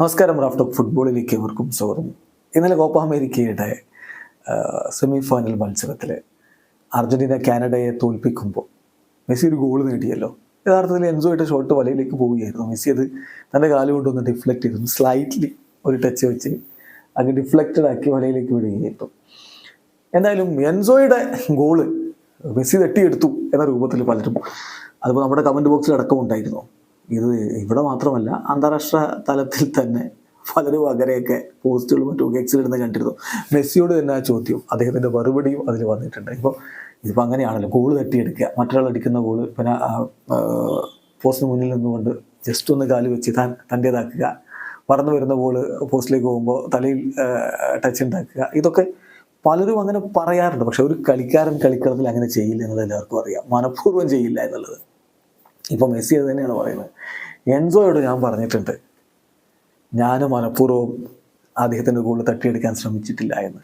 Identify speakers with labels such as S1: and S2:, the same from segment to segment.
S1: നമസ്കാരം റാഫ്റ്റ് ഫുട്ബോളിലേക്ക് ഏവർക്കും സ്വാഗതം. ഇന്നലെ കോപ്പ അമേരിക്കയുടെ സെമി ഫൈനൽ മത്സരത്തിൽ അർജന്റീന കാനഡയെ തോൽപ്പിക്കുമ്പോൾ മെസ്സി ഒരു ഗോൾ നേടിയല്ലോ. യഥാർത്ഥത്തിൽ എൻസോയുടെ ഷോട്ട് വലയിലേക്ക് പോവുകയായിരുന്നു. മെസ്സി അത് തന്റെ കാൽ കൊണ്ടൊന്ന് ഡിഫ്ലക്റ്റ് ചെയ്തു. സ്ലൈറ്റ്ലി ഒരു ടച്ച് വെച്ച് അങ്ങ് ഡിഫ്ലക്റ്റഡ് ആക്കി വലയിലേക്ക് വിടുകയായിരുന്നു. എന്തായാലും എൻസോയുടെ ഗോൾ മെസ്സി തട്ടിയെടുത്തു എന്ന രൂപത്തിൽ പലരും. അതിപ്പോൾ നമ്മുടെ കമന്റ് ബോക്സിൽ അടക്കം ഉണ്ടായിരുന്നു ഇത് ഇവിടെ മാത്രമല്ല അന്താരാഷ്ട്ര തലത്തിൽ തന്നെ പലരും അകരെയൊക്കെ പോസ്റ്റുകളും മറ്റും എക്സിലിടുന്ന കണ്ടിരുന്നു. മെസ്സിയോട് തന്നെ ആ ചോദ്യം അദ്ദേഹത്തിന്റെ മറുപടിയും അതിൽ വന്നിട്ടുണ്ട്. ഇപ്പോൾ ഇതിപ്പോൾ അങ്ങനെയാണല്ലോ ഗോൾ തട്ടിയെടുക്കുക. മറ്റൊരാൾ അടിക്കുന്ന ഗോൾ പിന്നെ പോസ്റ്റിന് മുന്നിൽ നിന്നുകൊണ്ട് ജസ്റ്റ് ഒന്ന് കാൽ വെച്ച് താൻ തന്റേതാക്കുക. പറന്നു വരുന്ന ഗോൾ പോസ്റ്റിലേക്ക് പോകുമ്പോൾ തലയിൽ ടച്ച് ഉണ്ടാക്കുക. ഇതൊക്കെ പലരും അങ്ങനെ പറയാറുണ്ട്. പക്ഷെ ഒരു കളിക്കാരൻ കളിക്കളത്തിൽ അങ്ങനെ ചെയ്യില്ല എന്നത് എല്ലാവർക്കും അറിയാം. മനഃപൂർവം ചെയ്യില്ല എന്നുള്ളത്. ഇപ്പം മെസ്സി അത് തന്നെയാണ് പറയുന്നത്. എൻസോയോട് ഞാൻ പറഞ്ഞിട്ടുണ്ട് ഞാൻ മനഃപൂർവം അദ്ദേഹത്തിന്റെ ഗോൾ തട്ടിയെടുക്കാൻ ശ്രമിച്ചിട്ടില്ല എന്ന്.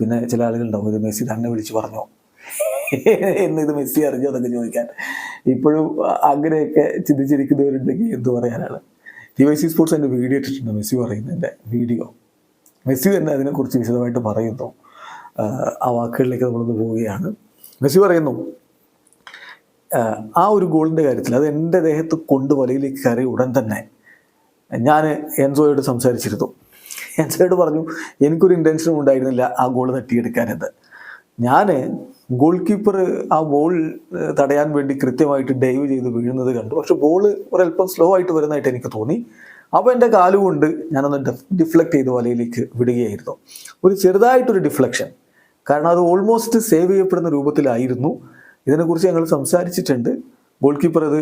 S1: പിന്നെ ചില ആളുകളുണ്ടാവും ഇത് മെസ്സി തന്നെ വിളിച്ച് പറഞ്ഞോ? എന്ന് ഇത് മെസ്സി അറിഞ്ഞോ? എന്നൊക്കെ ചോദിക്കാൻ. ഇപ്പോഴും അങ്ങനെയൊക്കെ ചിന്തിച്ചിരിക്കുന്നവരുണ്ടെങ്കിൽ എന്ത് പറയാനാണ്. ടി വൈ സി സ്പോർട്സ് എന്റെ വീഡിയോ ഇട്ടിട്ടുണ്ട് മെസ്സി പറയുന്നതിന്റെ വീഡിയോ. മെസ്സി തന്നെ അതിനെക്കുറിച്ച് വിശദമായിട്ട് പറയുന്നു. ആ വാക്കുകളിലേക്ക് നമ്മളൊന്ന് പോവുകയാണ്. മെസ്സി പറയുന്നു ആ ഒരു ഗോളിന്റെ കാര്യത്തിൽ അത് എന്റെ ദേഹത്ത് കൊണ്ട് വലയിലേക്ക് കയറി ഉടൻ തന്നെ ഞാൻ എൻസോയോട് സംസാരിച്ചിരുന്നു. എൻസോയോട് പറഞ്ഞു എനിക്കൊരു ഇന്റൻഷനും ഉണ്ടായിരുന്നില്ല ആ ഗോൾ തട്ടിയെടുക്കാനെന്ന്. ഞാൻ ഗോൾ കീപ്പർ ആ ബോൾ തടയാൻ വേണ്ടി കൃത്യമായിട്ട് ഡൈവ് ചെയ്ത് വീഴുന്നത് കണ്ടു. പക്ഷെ ബോൾ ഒരല്പം സ്ലോ ആയിട്ട് വരുന്നതായിട്ട് എനിക്ക് തോന്നി. അപ്പോൾ എന്റെ കാലുകൊണ്ട് ഞാനൊന്ന് ഡിഫ്ലക്റ്റ് ചെയ്ത് വലയിലേക്ക് വിടുകയായിരുന്നു. ഒരു ചെറുതായിട്ടൊരു ഡിഫ്ലക്ഷൻ കാരണം അത് ഓൾമോസ്റ്റ് സേവ് ചെയ്യപ്പെടുന്ന രൂപത്തിലായിരുന്നു. ഇതിനെക്കുറിച്ച് ഞങ്ങൾ സംസാരിച്ചിട്ടുണ്ട്. ഗോൾ കീപ്പർ അത്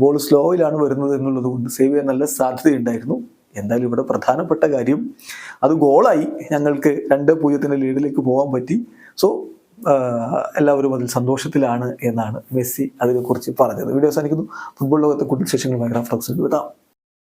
S1: ബോൾ സ്ലോയിലാണ് വരുന്നത് എന്നുള്ളത് കൊണ്ട് സേവ് ചെയ്യാൻ നല്ല സാധ്യതയുണ്ടായിരുന്നു. എന്തായാലും ഇവിടെ പ്രധാനപ്പെട്ട കാര്യം അത് ഗോളായി ഞങ്ങൾക്ക് രണ്ട് പൂജ്യത്തിന്റെ ലീഡിലേക്ക് പോകാൻ പറ്റി. സോ എല്ലാവരും അതിൽ സന്തോഷത്തിലാണ് എന്നാണ് മെസ്സി അതിനെക്കുറിച്ച് പറഞ്ഞത്. വീഡിയോ അവസാനിക്കുന്നു. ഫുട്ബോൾ ലോകത്തെ കൂടുതൽ വിശേഷങ്ങളുമായി ഭയങ്കര ടോക്സ് വിടാം.